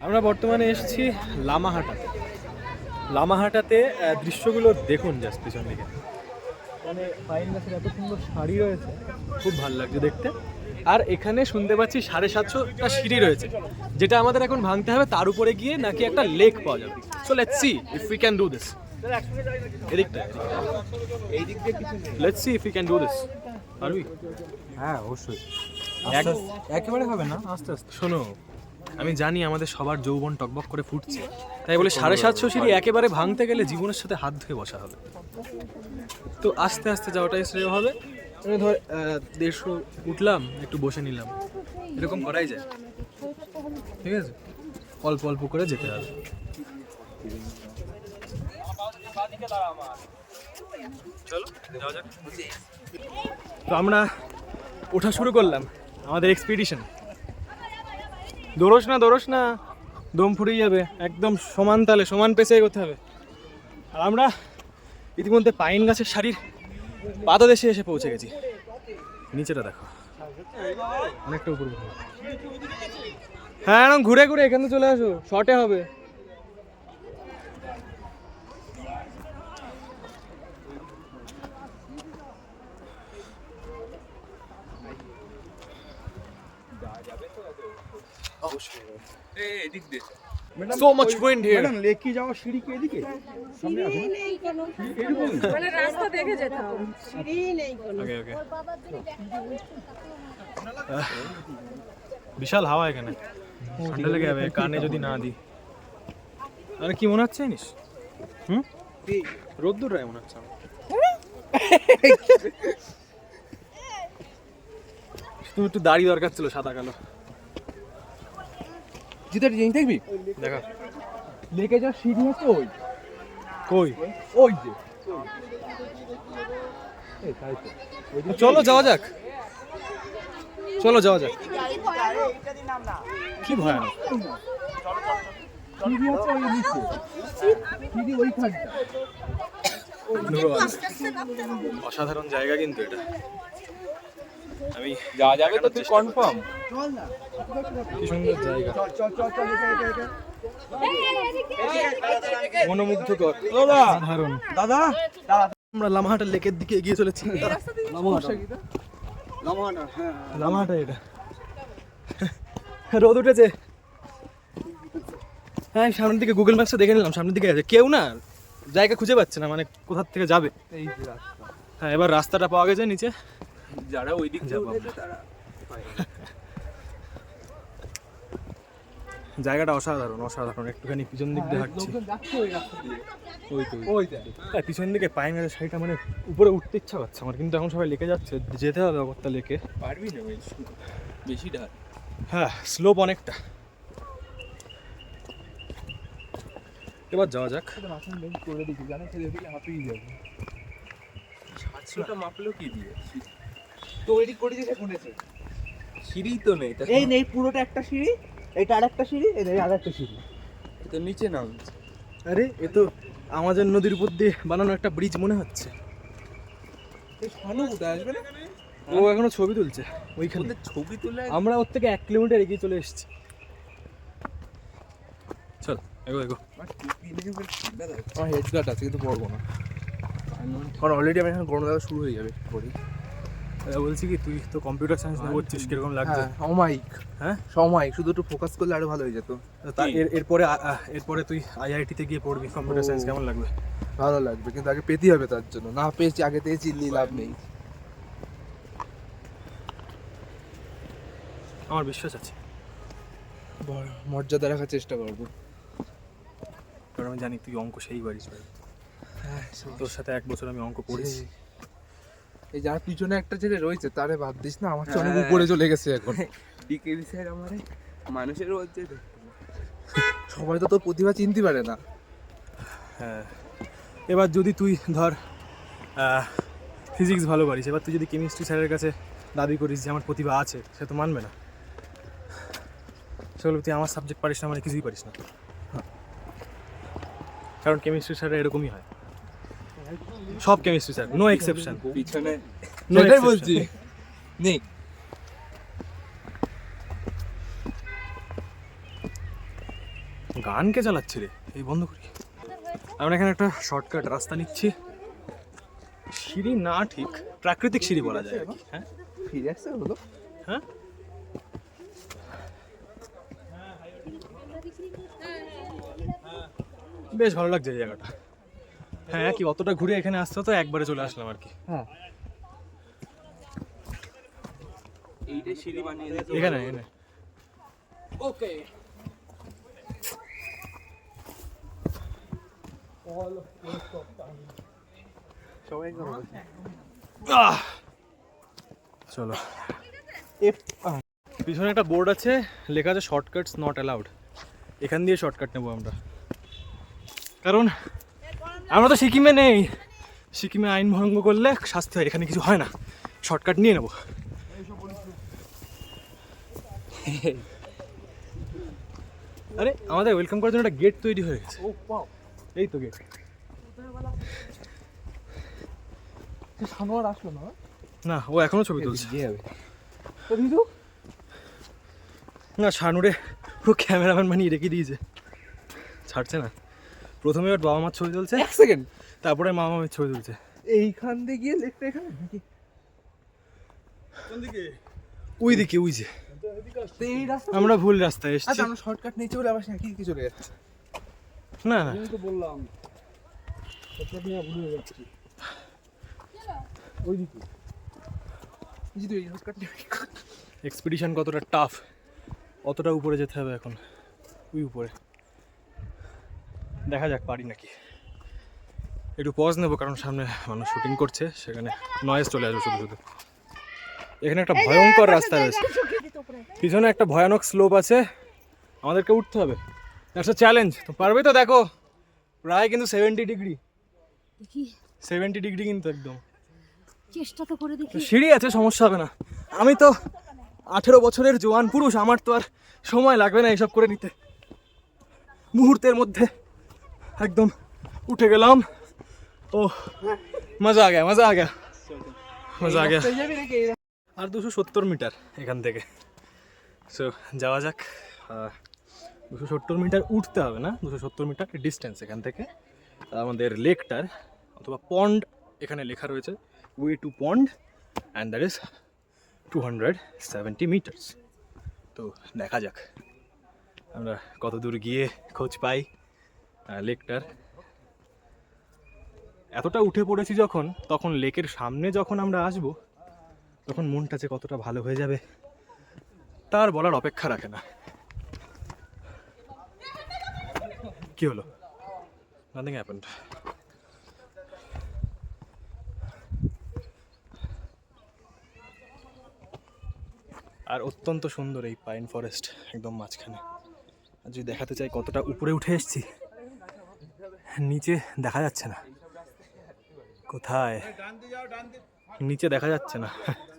আমরা বর্তমানে এসেছি লামাহাটাতে। লামাহাটাতে দৃশ্যগুলো দেখুন জাস্ট পিছন দিকে। মানে পাইন গাছের এত সুন্দর শাড়ি রয়েছে খুব ভালো লাগছে দেখতে। আর এখানে শুনতে পাচ্ছি সাড়ে সাতশোটা সিঁড়ি রয়েছে যেটা আমাদের এখন ভাঙতে হবে তার উপরে গিয়ে নাকি একটা লেক পাওয়া যাবে। So let's see if we can do this এদিকটা let's see if we can do this পারবি? হ্যাঁ অবশ্যই। এক- একেবারে হবে না আস্তে আস্তে। শোনো আমি জানি আমাদের সবার যৌবন টকবক করে ফুটছে। তাই বলে সাড়ে সাতশো সিঁড়ি একেবারে ভাঙতে গেলে জীবনের সাথে হাত ধুয়ে বসা হবে। তো আস্তে আস্তে যাওয়াটাই শ্রেয় হবে। মানে ধর দেড়শো উঠলাম, একটু বসে নিলাম। এরকম করাই যায়। ঠিক আছে? অল্প অল্প করে যেতে হবে। তো আমরা ওঠা শুরু করলাম। আমাদের এক্সপিডিশন দৌড়োস না, দৌড়স না। দম ফুরিয়ে যাবে। একদম সমান তালে, সমান পেসে করতে হবে। আর আমরা ইতিমধ্যে পাইন গাছের শাড়ির পাদদেশে এসে পৌঁছে গেছি। নিচেটা দেখো। অনেকটা উপর হ্যাঁ ঘুরে ঘুরে এখানে চলে আসো। শর্টে হবে। So much wind here madam Leki যাওয়ার সিঁড়ি কি এদিকে? সামনে আছে নেই কোনো মানে রাস্তা দেখে যেতে হবে সিঁড়ি নেই কোনো। ওকে ওকে বিশাল হাওয়া এখানে। ঠান্ডা লেগে যাবে কানে যদি না দিই। আরে কি মনে হচ্ছে জানিস? হুম? রোদ্দুর রায় মনে হচ্ছে আমার। শুধু একটু দাড়ি দরকার ছিল সাদা কালো। জিতার জিনিস দেখবি? দেখা। লেকে যাওয়ার সিঁড়ি হচ্ছে ওই। কই? ওই যে। এই তাই তো। ওই যে চলো যাওয়া যাক। চলো যাওয়া যাক। কি ভয়ানক। সিঁড়ি হচ্ছে ওই নিচে। সিঁড়ি ওইখানটা। অসাধারণ জায়গা কিন্তু এটা। আমি যাওয়া যাবে তো তুই কনফার্ম কি সুন্দর জায়গা। চল চল চল চল এটা এটা এটা মনোমুগ্ধকর দাদা। দাদা? আমরা লামাহাটা লেকের দিকে এগিয়ে চলেছি। লামাহাটা। এটা। রোদ উঠেছে। হ্যাঁ সামনের দিকে গুগল ম্যাপসে দেখে নিলাম সামনের দিকে আছে। কেউ না জায়গা খুঁজে পাচ্ছে না মানে কোথার থেকে যাবে। এই হ্যাঁ এবার রাস্তাটা পাওয়া গেছে নিচে। যারা ওই দিক যাব। তারা জায়গাটা অসাধারণ অসাধারণ। একটুখানি পিছন দিক দিয়ে হাঁটছি। ওই তো ওই হ্যাঁ পিছন দিকে পায়ে মেরে শাড়িটা মানে উপরে উঠতে ইচ্ছা করছে আমার কিন্তু এখন সবাই লেকে যাচ্ছে যেতে হবে অগত্যা লেকে। পারবি না বেশি ঢাল। হ্যাঁ স্লোপ অনেকটা। এবার যাওয়া যাক। করে দিচ্ছি জানে ছেলে হাঁপিয়ে যাবে। সাতশোটা মাপলো কি দিয়ে? তৈরি করে দিতে কোনেছে সিঁড়ি তো নেই এই নেই পুরোটা একটা সিঁড়ি এটা আর একটা সিঁড়ি এই আর একটা সিঁড়ি। তো নিচে নামছে আরে এ তো আমাজন নদীর উপর দিয়ে বানানো একটা ব্রিজ মনে হচ্ছে। এই শানু কোথায় আসবে না? ও এখনও ছবি তুলছে ওইখানে। ছবি তুলে আমরা ওর থেকে এক কিলোমিটার এগিয়ে চলে এসেছি। চল এগো এগো। আমার হেড গার্ড আছে কিন্তু পড়ব না। কারণ অলরেডি আমার এখানে গরম লাগা শুরু হয়ে যাবে পরে বলছি কি তুই তো কম্পিউটার সায়েন্স নিয়ে পড়ছিস কীরকম লাগছে? হ্যাঁ হ্যাঁ? সমায়িক শুধু একটু ফোকাস করলে আরও ভালো হয়ে যেত। এরপরে এরপরে তুই আইআইটিতে গিয়ে পড়বি কম্পিউটার সায়েন্স কেমন লাগবে? ভালো লাগবে কিন্তু আগে পেতে হবে তার জন্য। না পেয়েছি আগে চিল্লি লাভ নেই। আমার বিশ্বাস আছে। মর্যাদা রাখার চেষ্টা করব। কারণ আমি জানি তুই অঙ্ক সেই ভাই হ্যাঁ তোর সাথে এক বছর আমি অঙ্ক পড়েছি। এই যার পিছনে একটা ছেলে রয়েছে তারে বাদ দিস না আমার চেয়ে অনেক উপরে চলে গেছে এখন। ডিকেবি স্যার আমার মানুষের বলছে সবাই তো তোর প্রতিভা চিনতে পারে না। হ্যাঁ। এবার যদি তুই ধর ফিজিক্স ভালো পারিস এবার তুই যদি কেমিস্ট্রি স্যারের কাছে দাবি করিস যে আমার প্রতিভা আছে সে তো মানবে না। সেগুলো তুই আমার সাবজেক্ট পারিস না মানে কিছুই পারিস না। কারণ কেমিস্ট্রি স্যার এরকমই হয়। সব কেমিস্ট্রি স্যার নো এক্সেপশন পিছনে নো সেটাই বলছি। নেই। গান কে চালাচ্ছে রে? এই বন্ধ করি। আমরা এখানে একটা শর্টকাট রাস্তা নিচ্ছি। সিঁড়ি না ঠিক প্রাকৃতিক সিঁড়ি বলা যায় হ্যাঁ? ফিরে আসছে হলো হ্যাঁ? বেশ ভালো লাগছে এই জায়গাটা। হ্যাঁ কি অতটা ঘুরে এখানে আসতে তো একবারে চলে আসলাম আর কি। হ্যাঁ। এখানে এখানে। সবাই চলো। পিছনে একটা বোর্ড আছে লেখা আছে শর্টকাটস নট অ্যালাউড এখান দিয়ে শর্টকাট নেব আমরা। কারণ আমরা তো সিকিমে নেই। সিকিমে আইন ভঙ্গ করলে শাস্তি হয়, এখানে কিছু হয় না। শর্টকাট নিয়ে নেব। আরে, আমাদের ওয়েলকাম করার জন্য একটা গেট তৈরি হয়ে গেছে। এই তো গেট আসলো না না ও এখনও ছবি তুলছে। না, শানুরে পুরো ক্যামেরাম্যান বানিয়ে রেখে দিয়েছে। ছাড়ছে না। প্রথমে ওর বাবা মার ছবি তুলছে। এক সেকেন্ড। তারপরে মামা মামির ছবি তুলছে। এইখান দিয়ে গিয়ে লেফট এখানে? নাকি? ওই দিকে ওই যে। তো এই রাস্তা আমরা ভুল রাস্তায় এসেছি। আচ্ছা আমরা শর্টকাট নিয়ে চলে আবার কি কি চলে যাচ্ছে? না না। তো বললাম। শর্টকাট নিয়ে ভুলে যাচ্ছি। ওই দিকে এই শর্টকাট নিয়ে এক্সপিডিশন কতটা টাফ অতটা উপরে যেতে হবে এখন। ওই উপরে। দেখা যাক পারি নাকি? একটু পজ নেব কারণ সামনে মানুষ শুটিং করছে সেখানে নয়েজ চলে আসবে শুধু শুধু। এখানে একটা ভয়ঙ্কর রাস্তা রয়েছে। পিছনে একটা ভয়ানক স্লোপ আছে আমাদেরকে উঠতে হবে। একটা চ্যালেঞ্জ তো পারবে তো দেখো প্রায় কিন্তু সেভেন্টি ডিগ্রি সেভেন্টি ডিগ্রি কিন্তু একদম। চেষ্টা তো করে দেখি। সিঁড়ি আছে সমস্যা হবে না। আমি তো আঠেরো বছরের জোয়ান পুরুষ আমার তো আর সময় লাগবে না এসব করে নিতে। মুহূর্তের মধ্যে। একদম উঠে গেলাম। ও মজা আ গেয়া, মজা আ গেয়া। মজা আ গেয়া। রাস্তায় যাবি নাকি এই আর দুশো সত্তর মিটার এখান থেকে। সো যাওয়া যাক। দুশো সত্তর মিটার উঠতে হবে না? দুশো সত্তর মিটার ডিস্টেন্স এখান থেকে। আমাদের লেকটার অথবা পন্ড এখানে লেখা রয়েছে। Way to pond and that is two hundred seventy metres তো দেখা যাক। আমরা কত দূর গিয়ে খোঁজ পাই। লেকটার। এতটা উঠে পড়েছি যখন, তখন লেকের সামনে যখন আমরা আসব, তখন মনটা যে কতটা ভালো হয়ে যাবে, তার বলার অপেক্ষা রাখে না। কি হলো? নাথিং হ্যাপেন্ড আর অত্যন্ত সুন্দর এই পাইন ফরেস্ট একদম মাঝখানে। আর যদি দেখাতে চাই কতটা উপরে উঠে এসেছি নিচে দেখা যাচ্ছে না। কোথায়? নিচে দেখা যাচ্ছে না।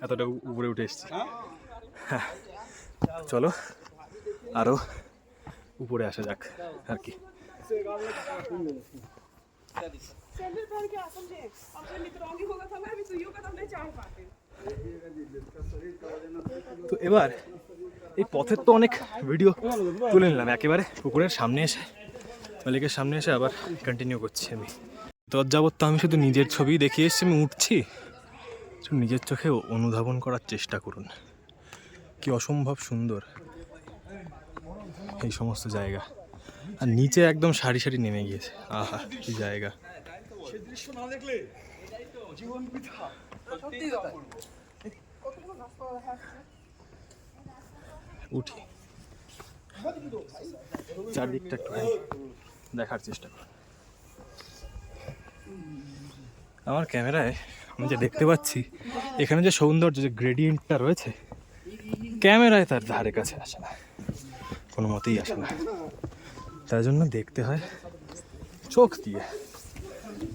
এতটা উপরে উঠে এসছি। হ্যাঁ, চলো আরও উপরে আসা যাক আর কি। তো এবার এই পথের তো অনেক ভিডিও তুলে নিলাম। একেবারে পুকুরের সামনে এসে মালিকের সামনে এসে আবার কন্টিনিউ করছি আমি। তৎযাবত তো আমি শুধু নিজের ছবি দেখিয়ে এসেছি, আমি উঠছি। নিজের চোখে অনুধাবন করার চেষ্টা করুন। কি অসম্ভব সুন্দর এই সমস্ত জায়গা। আর নিচে একদম সারি সারি নেমে গিয়েছে। আহা, কি জায়গা। উঠি। চারদিকটা একটু দেখার চেষ্টা কর। আমার ক্যামেরায় আমি যে দেখতে পাচ্ছি, এখানে যে সৌন্দর্য, যে গ্রেডিয়েন্টটা রয়েছে, ক্যামেরায় তার ধারে কাছে আসে না। কোনো মতেই আসে না। তার জন্য দেখতে হয় চোখ দিয়ে।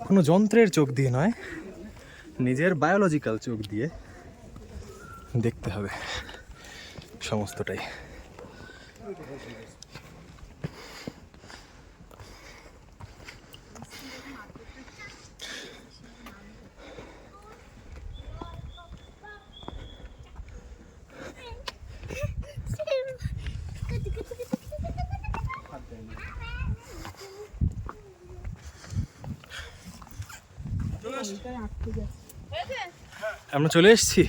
কোনো যন্ত্রের চোখ দিয়ে নয়, নিজের বায়োলজিক্যাল চোখ দিয়ে দেখতে হবে সমস্তটাই। আমরা চলে এসেছি?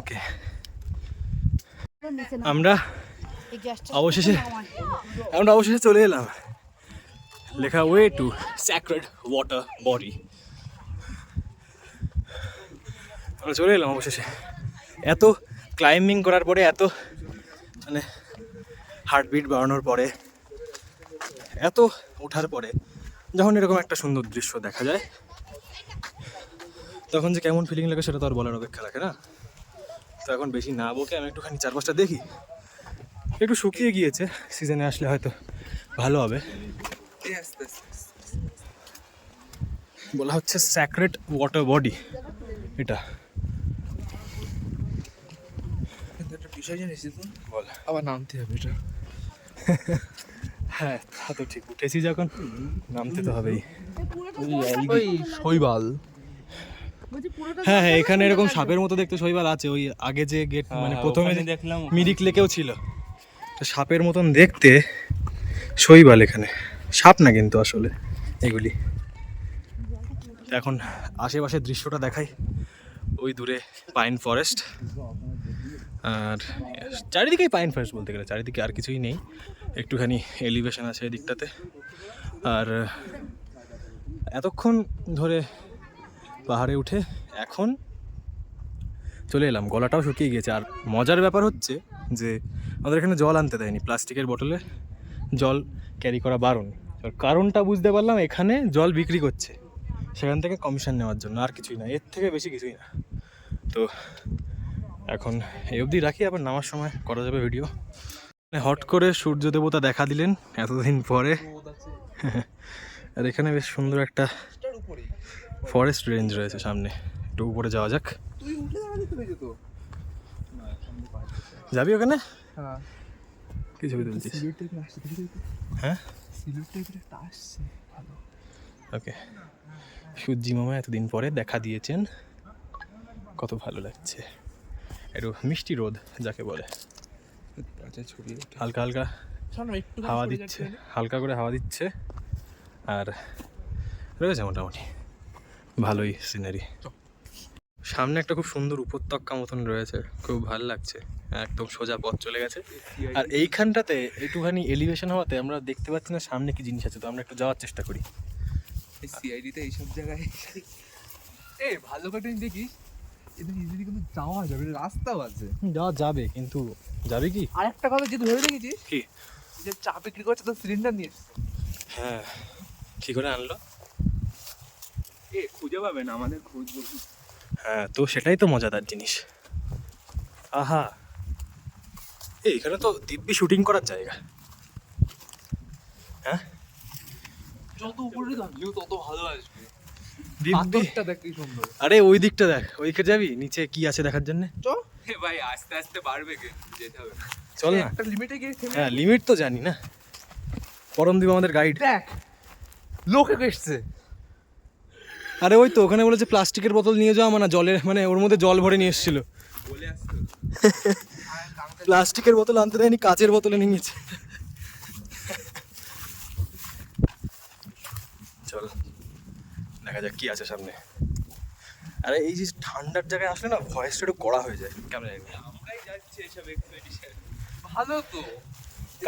ওকে আমরা অবশেষে আমরা অবশেষে চলে এলাম। লেখা way to sacred water body আমরা চলে এলাম অবশেষে। এত ক্লাইম্বিং করার পরে, এত মানে হার্টবিট বাড়ানোর পরে, এত ওঠার পরে, যখন এরকম একটা সুন্দর দৃশ্য দেখা যায় তখন যে কেমন ফিলিং লাগে সেটা তো আর বলার অপেক্ষা রাখে না। তো এখন বেশি না বকে আমি একটুখানি চার পাঁচটা দেখি। একটু শুকিয়ে গিয়েছে সিজনে আসলে হয়তো ভালো হবে। বলা হচ্ছে স্যাক্রেট ওয়াটার বডি এটা। একটা বিষয় জানিস তুই? বল। আবার নামতে হবে এটা। হ্যাঁ তা তো ঠিক। উঠেছি যখন নামতে তো হবেই। ওই শৈবাল। হ্যাঁ হ্যাঁ এখানে এরকম সাপের মতো দেখতে শৈবাল আছে ওই আগে যে গেট মানে প্রথমে দেখলাম। মিরিক লেকেও ছিল। তো সাপের মতন দেখতে শৈবাল এখানে। সাপ না কিন্তু আসলে এগুলি। এখন আশেপাশের দৃশ্যটা দেখাই। ওই দূরে পাইন ফরেস্ট। আর চারিদিকেই পাইন ফরেস্ট বলতে গেলে চারিদিকে আর কিছুই নেই। একটুখানি এলিভেশন আছে এই দিকটাতে আর এতক্ষণ ধরে পাহাড়ে উঠে এখন চলে এলাম। গলাটাও শুকিয়ে গিয়েছে। আর মজার ব্যাপার হচ্ছে যে আমাদের এখানে জল আনতে দেয়নি, প্লাস্টিকের বোতলে জল ক্যারি করা বারণ। কারণটা বুঝতে পারলাম, এখানে জল বিক্রি করছে, সেখান থেকে কমিশন নেওয়ার জন্য, আর কিছুই না, এর থেকে বেশি কিছুই না। তো এখন এই অবধি রাখি, আবার নামার সময় করা যাবে ভিডিও হট করে সূর্য দেবতা দেখা দিলেন এতদিন পরে। আর এখানে বেশ সুন্দর একটা ফরেস্ট রেঞ্জ রয়েছে সামনে। একটু উপরে যাওয়া যাক। যাবি ওখানে? হ্যাঁ। কি ছবি তুলছিস হ্যাঁ? ভালো। ওকে। সূর্যি মামা এতদিন পরে দেখা দিয়েছেন। কত ভালো লাগছে। একটু মিষ্টি রোদ যাকে বলে। আচ্ছা হালকা হালকা হাওয়া দিচ্ছে হালকা করে হাওয়া দিচ্ছে। আর রয়েছে মোটামুটি। ভালোই সিনারি সামনে একটা খুব সুন্দর উপত্যকা মতন রয়েছে খুব ভালো লাগছে। একদম সোজা পথ চলে গেছে। আর এইখানটাতে একটুখানি এলিভেশন হওয়াতে আমরা দেখতে পাচ্ছি না সামনে কি জিনিস আছে তো আমরা একটু যাওয়ার চেষ্টা করি। এই সিআইডিতে এইসব জায়গায় এ ভালো করে দেখিস এদের ইজিলি কিন্তু যাওয়া যাবে রাস্তাও আছে। যাওয়া যাবে কিন্তু যাবে কি? আরেকটা কথা যে ধরে দেখেছিস কি? যে চা বিক্রি করছে তো সিলিন্ডার নিয়ে হ্যাঁ কি করে আনলো? এ খুঁজে পাবেন আমাদের খুঁজবো হ্যাঁ তো সেটাই তো মজাদার জিনিস। আহা এই এখানে তো দিব্যি শুটিং করার জায়গা। হ্যাঁ? যত উপরে ভিউ তত ভালো আসবে। দিব্যি? দেখ কি সুন্দর। আরে ওই দিকটা দেখ ওইকে যাবি? নিচে কি আছে দেখার জন্য? চ ভাই আস্তে আস্তে বাড়বে কে যেতে হবে। চল না। একটা লিমিটে গিয়ে হ্যাঁ লিমিট তো জানি না। পরমদীপ আমাদের গাইড দেখ লোকে এসছে। আরে ওই তো ওখানে বলেছে প্লাস্টিকের বোতল নিয়ে যাওয়া মানে জলের মানে ওর মধ্যে জল ভরে নিয়ে এসেছিল। প্লাস্টিকের বোতল আনতে দেয়নি কাচের বোতলে নিয়ে গেছে। চল দেখা যাক কি আছে সামনে। আরে এই যে ঠান্ডার জায়গায় আসলে না ভয়েসটা একটু কড়া হয়ে যায়। কেমন আমরাই যাচ্ছি এসব এক্সপেডিশন ভালো তো।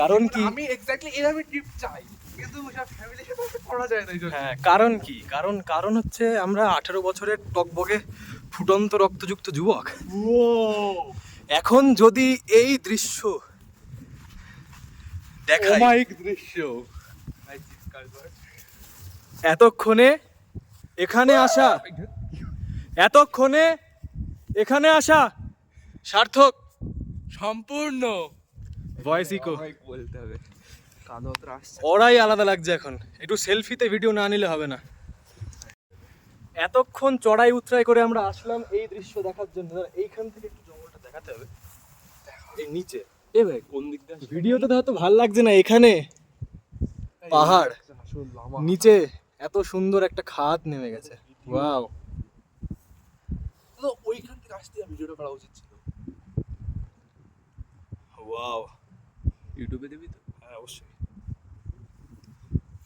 কারণ কি? আমি এক্স্যাক্টলি এরকম ট্রিপ চাই। হ্যাঁ কারণ কি? কারণ কারণ হচ্ছে আমরা আঠারো বছরের টকবকে ফুটন্ত রক্তযুক্ত যুবক। এখন যদি এই দৃশ্য দেখাই দৃশ্য। এতক্ষণে এখানে আসা এতক্ষণে এখানে আসা সার্থক সম্পূর্ণ। ভয়েস ইকো বলতে হবে। ওরাই আলাদা লাগছে এখন। একটু সেলফিতে ভিডিও না নিলে হবে না। এতক্ষণ চড়াই উতরাই করে আমরা আসলাম এই দৃশ্য দেখার জন্য। এইখান থেকে একটু জঙ্গলটা দেখাতে হবে। এই নিচে। এ ভাই কোন দিক দিয়ে ভিডিওতে তো হয়তো ভালো লাগছে না এখানে। পাহাড়। নিচে এত সুন্দর একটা খাত নেমে গেছে। ওয়াও তো ওইখান থেকে আসতে ভিডিওটা করা উচিত ছিল। ওয়াও ইউটিউবে দিবি তো? হ্যাঁ অবশ্যই।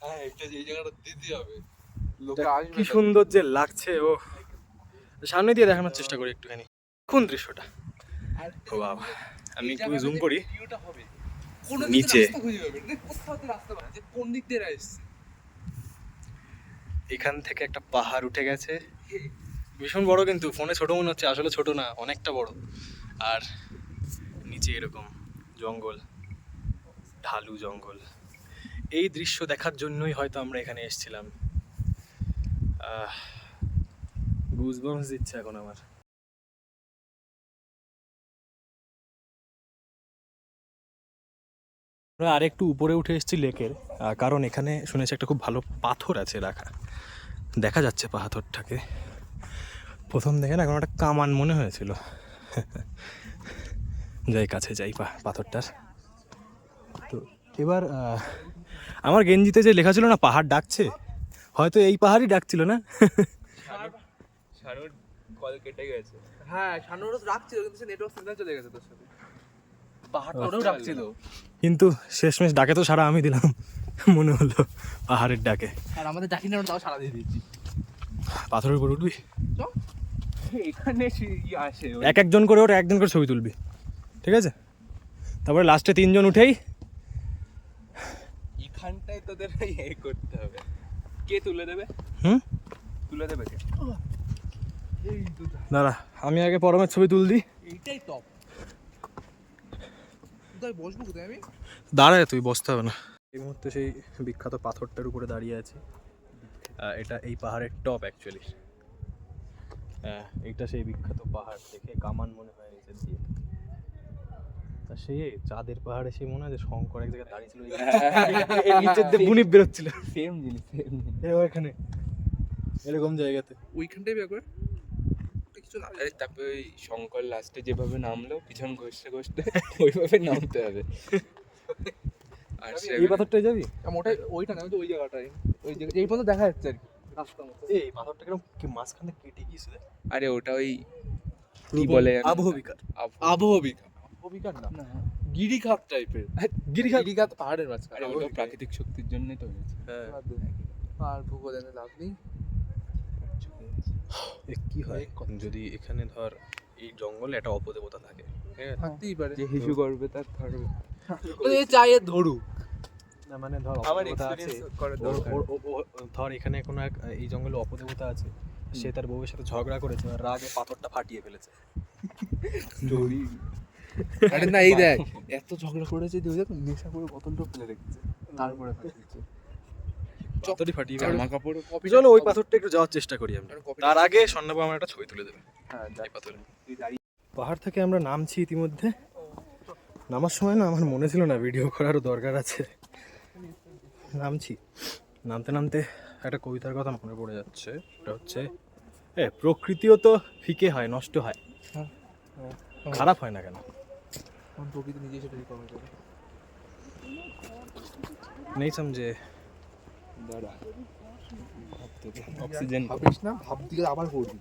হ্যাঁ এটা এই জায়গাটা দিতে হবে। লোকে আসবে কি সুন্দর যে লাগছে ও। সামনে দিয়ে দেখানোর চেষ্টা করি একটুখানি। কোন দৃশ্যটা? ও বাবা আমি একটু জুম করি। ভিউটা হবে। কোনো নিচে। রাস্তা খুঁজে পাবে? না কোথাও তো রাস্তা পাবে না যে কোন দিক দিয়ে আসছে এখান থেকে একটা পাহাড় উঠে গেছে। ভীষণ বড় কিন্তু ফোনে ছোট মনে হচ্ছে আসলে ছোট না অনেকটা বড়। আর নিচে এরকম জঙ্গল ঢালু জঙ্গল। এই দৃশ্য দেখার জন্যই হয়তো আমরা এখানে এসেছিলাম। গুজবাম্স দিচ্ছে এখন আমার। আমরা আরেকটু উপরে উঠে এসেছি লেকের কারণ এখানে শুনেছি একটা খুব ভালো পাথর আছে রাখা। দেখা যাচ্ছে পাথরটাকে। প্রথম দেখে না, এখন একটা কামান মনে হয়েছিল। যাই, কাছে যাই পাথরটার। তো এবার আমার গেঞ্জিতে যে লেখা ছিল না পাহাড় ডাকছে? হয়তো এই পাহাড়ই ডাকছিল না? শানুর কল কেটে গেছে। হ্যাঁ কিন্তু সে নেটওয়ার্ক সিগন্যাল চলে গেছে তোর সাথে। পাহাড়টা ওটাও কিন্তু শেষমেশ ডাকে তো সারা আমি দিলাম। মনে হলো পাহাড়ের ডাকে। আর আমাদের ডাকি না তাও সারা দিয়ে দিয়েছি। পাথরের উপর উঠবি? এখানে আসে। এক একজন করে ওটা একজন করে ছবি তুলবি। ঠিক আছে? তারপরে লাস্টে তিনজন উঠেই এখানটায় তোদের এ করতে হবে। কে তুলে দেবে? হুম? তুলে দেবে কে? দাঁড়া আমি আগে পরমের ছবি তুল দিই। এইটাই টপ বসবো কোথায় আমি? দাঁড়ায় তুই বসতে হবে না। এই মুহূর্তে সেই বিখ্যাত পাথরটার উপরে দাঁড়িয়ে আছি। এটা এই পাহাড়ের টপ অ্যাকচুয়ালি হ্যাঁ এইটা সেই বিখ্যাত পাহাড় দেখে কামান মনে হয় নিচের দিয়ে তা সে চাঁদের পাহাড়ে সে মনে হয় যে শঙ্কর এক জায়গায় দাঁড়িয়ে ছিল নিচের দিয়ে বুনিপ বেরোচ্ছিল। সেম জিনিস সেম এ ওখানে এরকম জায়গাতে। ওইখানটাই কিছু না। আরে তারপরে ওই শঙ্কর লাস্টে যেভাবে নামলো পিছন ঘষতে ঘষতে ওইভাবে নামতে হবে। আর সে এই পাথরটাই যাবি? ওটাই ওইটা না ওই জায়গাটাই ওই জায়গা এই পর্যন্ত দেখা যাচ্ছে আর কি। রাস্তা মতো। এই পাথরটা কীরকম কি মাঝখানে কেটে গিয়েছে? আরে ওটা ওই কি বলে জানো? আবহবিকার। আবহবিকার না। গিরিখাত টাইপের গিরিখাত। গিরিখাত পাহাড়ের মাঝখানে। ওটা প্রাকৃতিক শক্তির জন্যই তো হয়েছে। হ্যাঁ। আর ভূগোল লাভ নেই। কি হয়? যদি এখানে ধর এই জঙ্গলে একটা অপদেবতা থাকে ঠিক থাকতেই পারে। যে হিসু করবে তার ধরবে এ চাইয়ে ধরু না মানে ধর ধর এখানে কোনো এক এই জঙ্গলে অপদেবতা আছে সে তার বউয়ের সাথে ঝগড়া করেছে আর রাগে পাথরটা ফাটিয়ে ফেলেছে। আরে না এই দেখ এত ঝগড়া করেছে তুই দেখ নেশা করে বোতলটা ফেলে রেখেছে। তারপরে ফাটিয়েছে পাথরই ফাটিয়ে জামা কাপড় কপি চলো ওই পাথরটা একটু যাওয়ার চেষ্টা করি আমরা। তার আগে স্বর্ণবাবু আমার একটা ছবি তুলে দেবে। হ্যাঁ এই পাথরে। পাহাড় থেকে আমরা নামছি ইতিমধ্যে। নামার সময় না আমার মনে ছিল না ভিডিও করারও দরকার আছে। নামছি। নামতে নামতে একটা কবিতার কথা মনে পড়ে যাচ্ছে। এটা হচ্ছে এ প্রকৃতিও তো ফিকে হয় নষ্ট হয় হ্যাঁ, খারাপ হয় না কেন? আমি প্রকৃতি নিজে সেটা রিকভার করে নেই সমঝে। দাঁড়া। অক্সিজেন। ভাবিস না ভাব দিকে আবার করবি।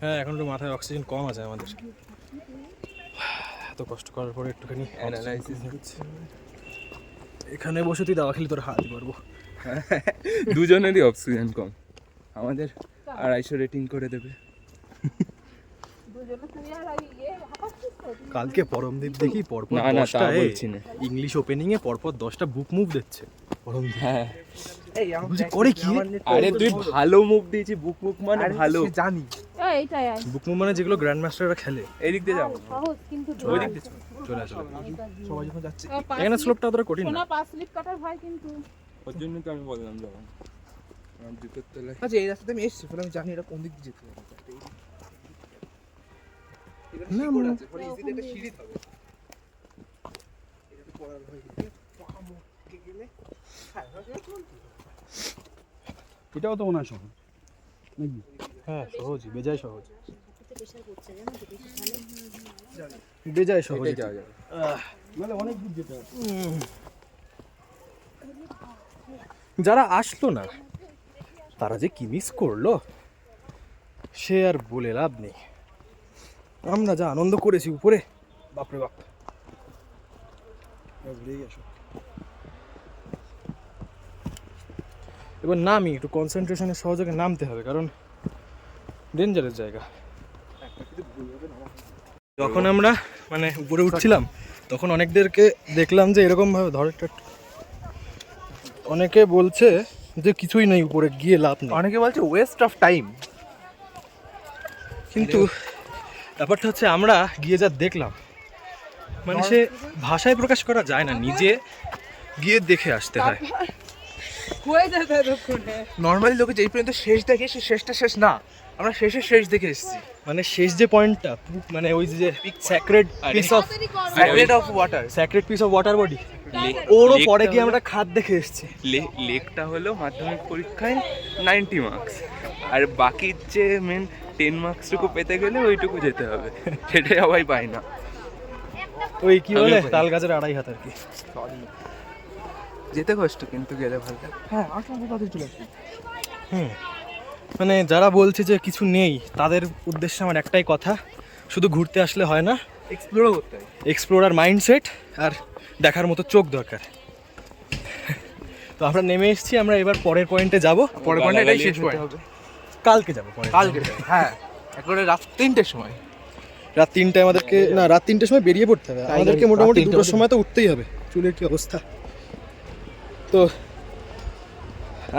হ্যাঁ এখন একটু মাথায় অক্সিজেন কম আছে আমাদের। এত কষ্ট করার পরে একটুখানি oxygen হচ্ছে। এখানে বসে তুই দাওয়া খেলি তোর হাত পারব দুজনেরই অক্সিজেন কম। আমাদের আড়াইশো রেটিং করে দেবে। দুজনে তুই আর কালকে পরমদীপ দেখি পরপর না, না, তা দশটা বলছি না। ইংলিশ ওপেনিং এ পরপর দশটা বুক মুভ দিচ্ছে পরমদীপ। হ্যাঁ। বুঝি করে কি? আরে তুই ভালো মুখ দিয়েছি বুক মুখ মানে ভালো। জানি। এইটাই বুক মুভ মানে যেগুলো গ্র্যান্ড মাস্টাররা খেলে। এদিক দিয়ে সহজ কিন্তু ওই দিক দিয়ে চলে আসলে সবাই যখন যাচ্ছে। এখানে স্লোপটা অতটা কঠিন না। পাঁচ স্লিপ কাটার ভয় কিন্তু। ওর জন্য তো আমি বললাম আচ্ছা এই রাস্তাতে আমি এসেছি ফলে আমি জানি এটা কোন দিক দিয়ে যেতে হবে। চলছে। এটাও তো মনে হয় সহজ। নাকি? হ্যাঁ সহজই বেজায় সহজ। বেজায় সহজ। ওইটাই যাওয়া যাবে। নাহলে অনেক দূর যেতে হবে। যারা আসলো না তারা যে কি মিস করল সে আর বলে লাভ নেই। আমরা যা আনন্দ করেছি উপরে বাপরে বাপ। এবার নামি একটু কনসেন্ট্রেশনের সহযোগে নামতে হবে কারণ ডেঞ্জারের জায়গা। যখন আমরা মানে উপরে উঠছিলাম তখন অনেকদেরকে দেখলাম যে এরকমভাবে ধর একটা অনেকে বলছে যে কিছুই নেই উপরে গিয়ে লাভ নেই। অনেকে বলছে ওয়েস্ট অফ টাইম কিন্তু ব্যাপারটা হচ্ছে আমরা গিয়ে যা দেখলাম মানে সে ভাষায় প্রকাশ করা যায় না নিজে গিয়ে দেখে আসতে হয়। নর্মালি লোকে যেই পর্যন্ত শেষ দেখে সে শেষটা শেষ না। আমরা শেষের শেষ দেখে এসেছি। মানে শেষ যে পয়েন্টটা মানে ওই যে sacred piece of sacred of water sacred piece of water body ওরও পরে গিয়ে আমরা খাদ দেখে এসেছি। লেকটা হলো মাধ্যমিক পরীক্ষায় নাইনটি মার্কস আর বাকির যে মেন টেন মার্কসটুকু পেতে গেলে ওইটুকু যেতে হবে। সেটাই সবাই পায় না। ওই কি বলে? তাল গাছের আড়াই হাত আর কি। যেতে কষ্ট কিন্তু গেলে ভালো হ্যাঁ হুম। মানে যারা বলছে যে কিছু নেই তাদের উদ্দেশ্যে আমার একটাই কথা শুধু ঘুরতে আসলে হয় না। এক্সপ্লোর করতে হয়। এক্সপ্লোরার মাইন্ডসেট আর দেখার মতো চোখ দরকার। তো আমরা নেমে এসেছি আমরা এবার পরের পয়েন্টে যাব। পরের পয়েন্টে এটাই শেষ পয়েন্ট কালকে যাব পরে কালকে হ্যাঁ একবারে রাত তিনটের সময়। রাত তিনটায় আমাদেরকে না রাত তিনটের সময় বেরিয়ে পড়তে হবে। আমাদেরকে মোটামুটি দুটোর সময় তো উঠতেই হবে। চুলের কি অবস্থা? তো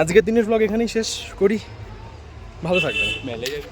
আজকের দিনের ব্লগ এখানেই শেষ করি। ভালো থাকবেন। মেলে যাবে